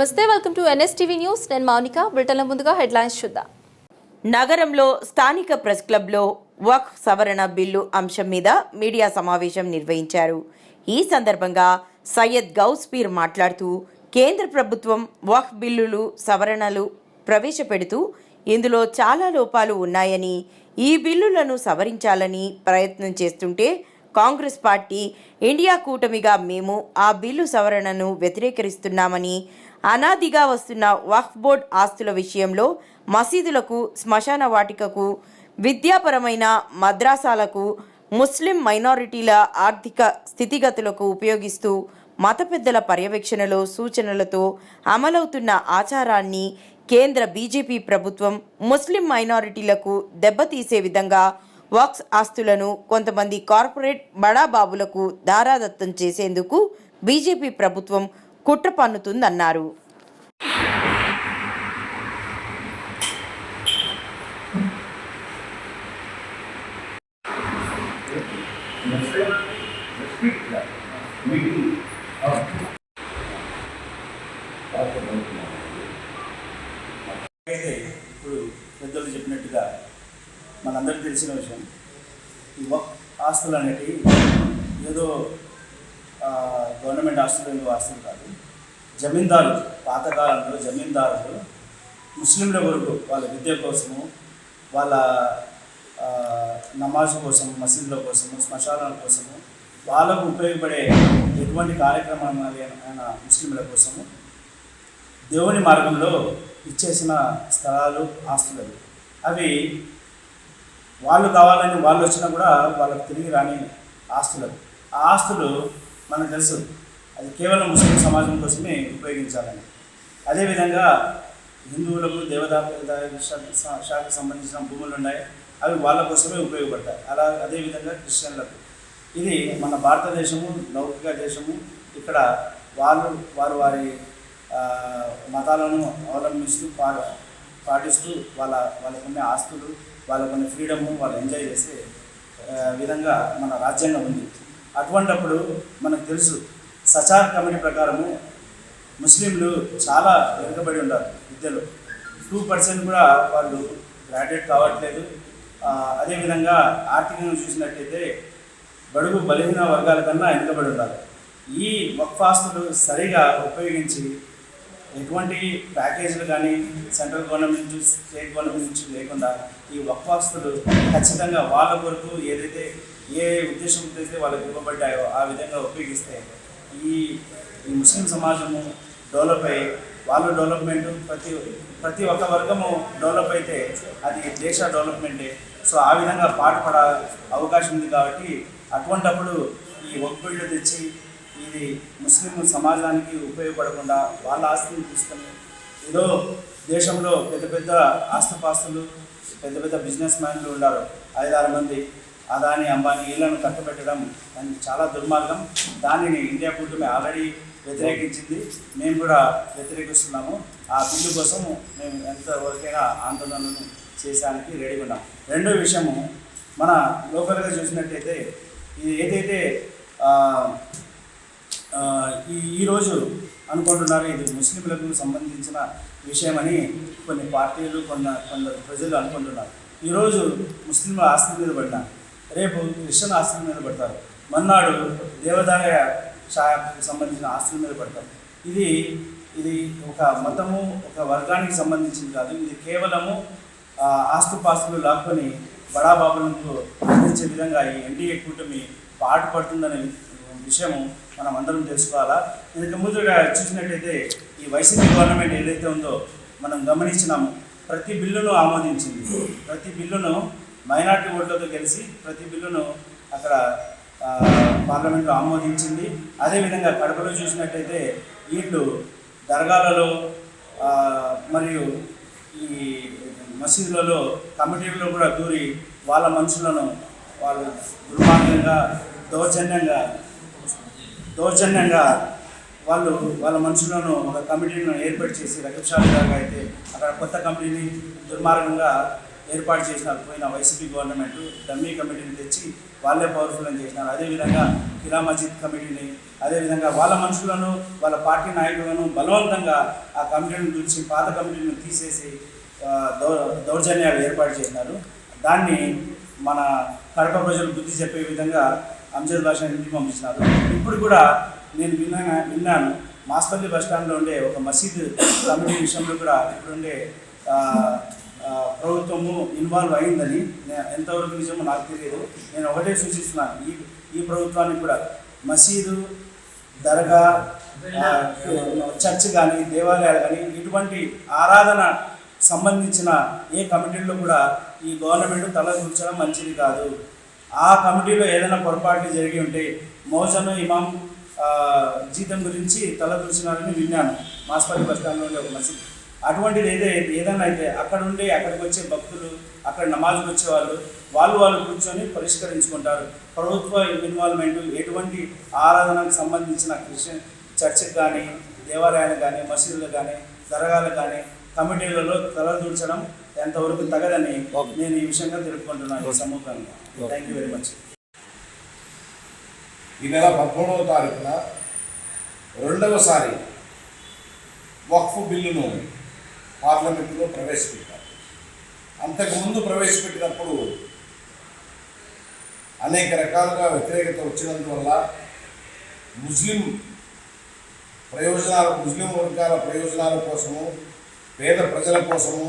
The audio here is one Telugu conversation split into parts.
నమస్తే వెల్కమ్ టు ఎన్ఎస్టీవీ న్యూస్ నేను మౌనిక. బ్రిటన్ల ముందుగా హెడ్లైన్స్ చూద్దాం. నగరంలో స్థానిక ప్రెస్ క్లబ్లో వక్ సవరణ బిల్లు అంశం మీద మీడియా సమావేశం నిర్వహించారు. ఈ సందర్భంగా సయ్యద్ గౌస్ పీర్ మాట్లాడుతూ కేంద్ర ప్రభుత్వం వక్ బిల్లులు సవరణలు ప్రవేశపెడుతూ ఇందులో చాలా లోపాలు ఉన్నాయని ఈ బిల్లులను సవరించాలని ప్రయత్నం చేస్తుంటే కాంగ్రెస్ పార్టీ ఇండియా కూటమిగా మేము ఆ బిల్లు సవరణను వ్యతిరేకరిస్తున్నామని అనాదిగా వస్తున్న వక్ఫ్ బోర్డ్ ఆస్తుల విషయంలో మసీదులకు శ్మశాన వాటికకు విద్యాపరమైన మద్రాసాలకు ముస్లిం మైనారిటీల ఆర్థిక స్థితిగతులకు ఉపయోగిస్తూ మత పెద్దల పర్యవేక్షణలో సూచనలతో అమలవుతున్న ఆచారాన్ని కేంద్ర బీజేపీ ప్రభుత్వం ముస్లిం మైనారిటీలకు దెబ్బతీసే విధంగా వక్స్ ఆస్తులను కొంతమంది కార్పొరేట్ బడాబాబులకు దారాదత్తం చేసేందుకు బీజేపీ ప్రభుత్వం కుట్ర పన్నుతుందన్నారు అయితే ఇప్పుడు పెద్దలు చెప్పినట్టుగా మనందరికీ తెలిసిన విషయం ఈ ఆస్తులు అనేటివి ఏదో గవర్నమెంట్ ఆస్తులు ఏదో ఆస్తులు కాదు. జమీందారులు పాతకాలంలో జమీందారులు ముస్లింల వరకు వాళ్ళ విద్య కోసము వాళ్ళ నమాజ్ కోసం మసీదుల కోసము శ్మశానాల కోసము వాళ్ళకు ఉపయోగపడే ఎటువంటి కార్యక్రమాలు అయిన ముస్లింల కోసము దేవుని మార్గంలో ఇచ్చేసిన స్థలాలు ఆస్తులు. అవి. వాళ్ళు కావాలని వాళ్ళు వచ్చినా కూడా వాళ్ళకి తిరిగి రాని ఆస్తులు. ఆ ఆస్తులు మనకు తెలుసు. అది కేవలం ముస్లిం సమాజం కోసమే ఉపయోగించాలని. అదేవిధంగా హిందువులకు దేవతా శాఖకు సంబంధించిన భూములు ఉన్నాయి. అవి వాళ్ళ కోసమే ఉపయోగపడతాయి. అలా అదేవిధంగా క్రిస్టియన్లకు. ఇది మన భారతదేశము లౌకిక దేశము. ఇక్కడ వాళ్ళు వారు వారి మతాలను అవలంబిస్తూ పా పాటిస్తూ వాళ్ళ వాళ్ళకున్న ఆస్తులు వాళ్ళకున్న ఫ్రీడము వాళ్ళు ఎంజాయ్ చేసే విధంగా మన రాజ్యాంగం ఉంది. అటువంటప్పుడు మనకు తెలుసు సచార్ కమిటీ ప్రకారము ముస్లింలు చాలా వెనుకబడి ఉన్నారు విద్యలో. టూ పర్సెంట్ కూడా వాళ్ళు గ్రాడ్యుయేట్ కావట్లేదు. అదేవిధంగా ఆర్థికంగా చూసినట్టయితే బడుగు బలహీన వర్గాల కన్నా వెనుకబడి ఉన్నారు ఈ వక్ఫాస్తులు సరిగా ఉపయోగించి ఎటువంటి ప్యాకేజీలు కానీ సెంట్రల్ గవర్నమెంట్ నుంచి స్టేట్ గవర్నమెంట్ నుంచి లేకుండా ఈ వక్ఫాస్తులు ఖచ్చితంగా వాళ్ళ కొరకు ఏదైతే ఏ ఉద్దేశంతో అయితే వాళ్ళకి ఇవ్వబడ్డాయో ఆ విధంగా ఉపయోగిస్తే ఈ ఈ ముస్లిం సమాజము డెవలప్ అయ్యి వాళ్ళ డెవలప్మెంట్ ప్రతి ప్రతి ఒక్క వర్గము డెవలప్ అయితే అది దేశ డెవలప్మెంటే సో ఆ విధంగా పాటుపడ అవకాశం ఉంది కాబట్టి అటువంటప్పుడు ఈ ఒక్కళ్ళు తెచ్చి ఇది ముస్లిం సమాజానికి ఉపయోగపడకుండా వాళ్ళ ఆస్తిని తీసుకొని ఏదో దేశంలో పెద్ద పెద్ద ఆస్తిపాస్తులు పెద్ద పెద్ద బిజినెస్ మ్యాన్లు ఉన్నారు ఐదారు మంది అదాని అంబానీ ఇళ్ళను కట్టబెట్టడం దానికి చాలా దుర్మార్గం. దానిని ఇండియా కూటమి ఆల్రెడీ వ్యతిరేకించింది. మేము కూడా వ్యతిరేకిస్తున్నాము. ఆ బిల్లు కోసం మేము ఎంతవరకైనా ఆందోళనను చేసానికి రెడీగా ఉన్నాం. రెండో విషయము మన లోకల్గా చూసినట్టయితే ఇది ఏదైతే ఈ ఈరోజు అనుకుంటున్నారు ఇది ముస్లింలకు సంబంధించిన విషయమని కొన్ని పార్టీలు కొన్ని కొందరు ప్రజలు అనుకుంటున్నారు. ఈరోజు ముస్లింల ఆస్తుల మీద పడినా రేపు క్రిస్టియన్ ఆస్తుల మీద పడతారు. మన్నాడు దేవదాయ శాఖకు సంబంధించిన ఆస్తుల మీద పడతారు. ఇది ఇది ఒక మతము ఒక వర్గానికి సంబంధించింది కాదు. ఇది కేవలము ఆస్తుపాస్తులు లాక్కొని బడాబాబులకు అందించే విధంగా ఈ ఎన్డీఏ కూటమి పాటుపడుతుందనే విషయము మనం అందరం తెలుసుకోవాలా? ఇంతకు ముందుగా చూసినట్టయితే ఈ వైసీపీ గవర్నమెంట్ ఏదైతే ఉందో మనం గమనించినాము ప్రతి బిల్లును ఆమోదించింది. ప్రతి బిల్లును మైనార్టీ ఓట్లతో కలిసి ప్రతి బిల్లును అక్కడ పార్లమెంట్లో ఆమోదించింది. అదేవిధంగా కడపలో చూసినట్టయితే వీళ్ళు దర్గాలలో మరియు ఈ మసీదులలో కమిటీలలో కూడా దూరి వాళ్ళ మనుషులను వాళ్ళు దుర్మార్గంగా దౌర్జన్యంగా దౌర్జన్యంగా వాళ్ళు వాళ్ళ మనుషులను ఒక కమిటీలను ఏర్పాటు చేసి రకషాలుగా అయితే అక్కడ కొత్త కమిటీని దుర్మార్గంగా ఏర్పాటు చేసినారు పోయిన వైసీపీ గవర్నమెంట్ డమ్మీ కమిటీని తెచ్చి వాళ్ళే పవర్ఫుల్ అని చేసినారు. అదేవిధంగా కిలా మస్జిద్ కమిటీని అదేవిధంగా వాళ్ళ మనుషులను వాళ్ళ పార్టీ నాయకులను బలవంతంగా ఆ కమిటీని చూసి పాత కమిటీని తీసేసి దౌ దౌర్జన్యాలు ఏర్పాటు చేసినారు. దాన్ని మన కడప ప్రజలు బుద్ధి చెప్పే విధంగా అంజద్ భాష ఇంటికి పంపించినారు. ఇప్పుడు కూడా నేను విన్నా విన్నాను. మాస్పల్లి బస్ స్టాండ్లో ఉండే ఒక మసీద్ కమిటీ విషయంలో కూడా ఇప్పుడుండే ప్రభుత్వము ఇన్వాల్వ్ అయిందని ఎంతవరకు నిజమో నాకు తెలియదు. నేను ఒకటే సూచిస్తున్నాను. ఈ ఈ ప్రభుత్వానికి కూడా మసీదు దర్గా చర్చ్ కానీ దేవాలయాలు కానీ ఇటువంటి ఆరాధన సంబంధించిన ఏ కమిటీల్లో కూడా ఈ గవర్నమెంట్ తల కూర్చడం మంచిది కాదు. ఆ కమిటీలో ఏదైనా పొరపాట్లు జరిగి ఉంటే మోజను ఇమాం జీతం గురించి తల దూర్చినారని విన్నాను. మాస్పల్లి బస్ ఒక మసీద్. అటువంటిది ఏదే ఏదైనా అయితే అక్కడ ఉండి అక్కడికి వచ్చే భక్తులు అక్కడ నమాజ్కి వచ్చే వాళ్ళు వాళ్ళు వాళ్ళు కూర్చొని పరిష్కరించుకుంటారు. ప్రభుత్వ ఇన్వాల్వ్మెంట్ ఎటువంటి ఆరాధనకు సంబంధించిన క్రిస్టియన్ చర్చికి కానీ దేవాలయాలు కానీ మసీదులు కానీ దరగాలు కానీ కమిటీలలో తలదూర్చడం ఎంతవరకు తగదని నేను ఈ విషయంగా తెలుపుకుంటున్నాను ఈ సముఖంగా థ్యాంక్ యూ వెరీ మచ్ ఈ నెల పదమూడవ తారీఖున రెండవసారి వక్ఫ్ బిల్లును పార్లమెంటులో ప్రవేశపెట్టారు. అంతకుముందు ప్రవేశపెట్టినప్పుడు అనేక రకాలుగా వ్యతిరేకత వచ్చినందువల్ల ముస్లిం ప్రయోజనాల ముస్లిం వర్గాల ప్రయోజనాల కోసము పేద ప్రజల కోసము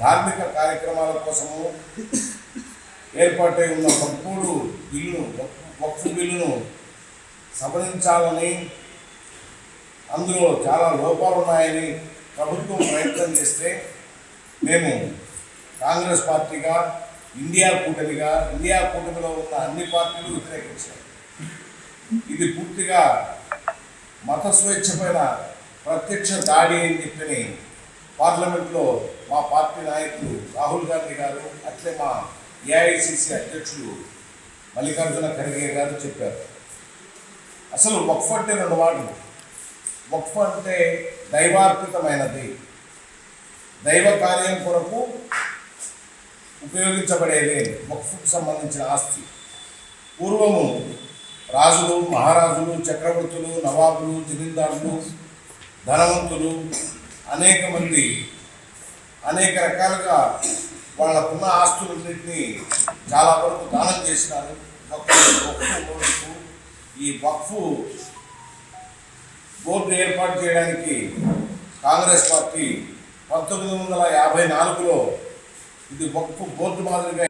ధార్మిక కార్యక్రమాల కోసము ఏర్పాటై ఉన్న సంపూర్ణ బిల్లును వక్ఫ్ బిల్లును సవరించాలని అందులో చాలా లోపాలు ఉన్నాయని ప్రభుత్వం ప్రయత్నం చేస్తే మేము కాంగ్రెస్ పార్టీగా ఇండియా కూటమిగా ఇండియా కూటమిలో ఉన్న అన్ని పార్టీలు వ్యతిరేకించారు ఇది పూర్తిగా మత స్వేచ్ఛ పైన ప్రత్యక్ష దాడి అని చెప్పని పార్లమెంట్లో మా పార్టీ నాయకులు రాహుల్ గాంధీ గారు అట్లే మా ఏఐసిసి అధ్యక్షులు మల్లికార్జున ఖర్గే గారు చెప్పారు. అసలు వక్ఫ్ అంటే రెండు మాటలు వక్ఫ్ అంటే దైవార్పితమైనది. దైవ కార్యం కొరకు ఉపయోగించబడేదే వక్ఫ్కు సంబంధించిన ఆస్తి. పూర్వము రాజులు మహారాజులు చక్రవర్తులు నవాబులు జమీందారులు ధనవంతులు అనేక మంది అనేక రకాలుగా వాళ్ళకున్న ఆస్తులన్నింటినీ చాలా వరకు దానం చేసినారు. వక్ఫ్ ఈ వక్ఫు బోర్డు ఏర్పాటు చేయడానికి కాంగ్రెస్ పార్టీ పంతొమ్మిది వందల యాభై నాలుగులో ఇది వక్ఫ్ బోర్డు మాదిరిగా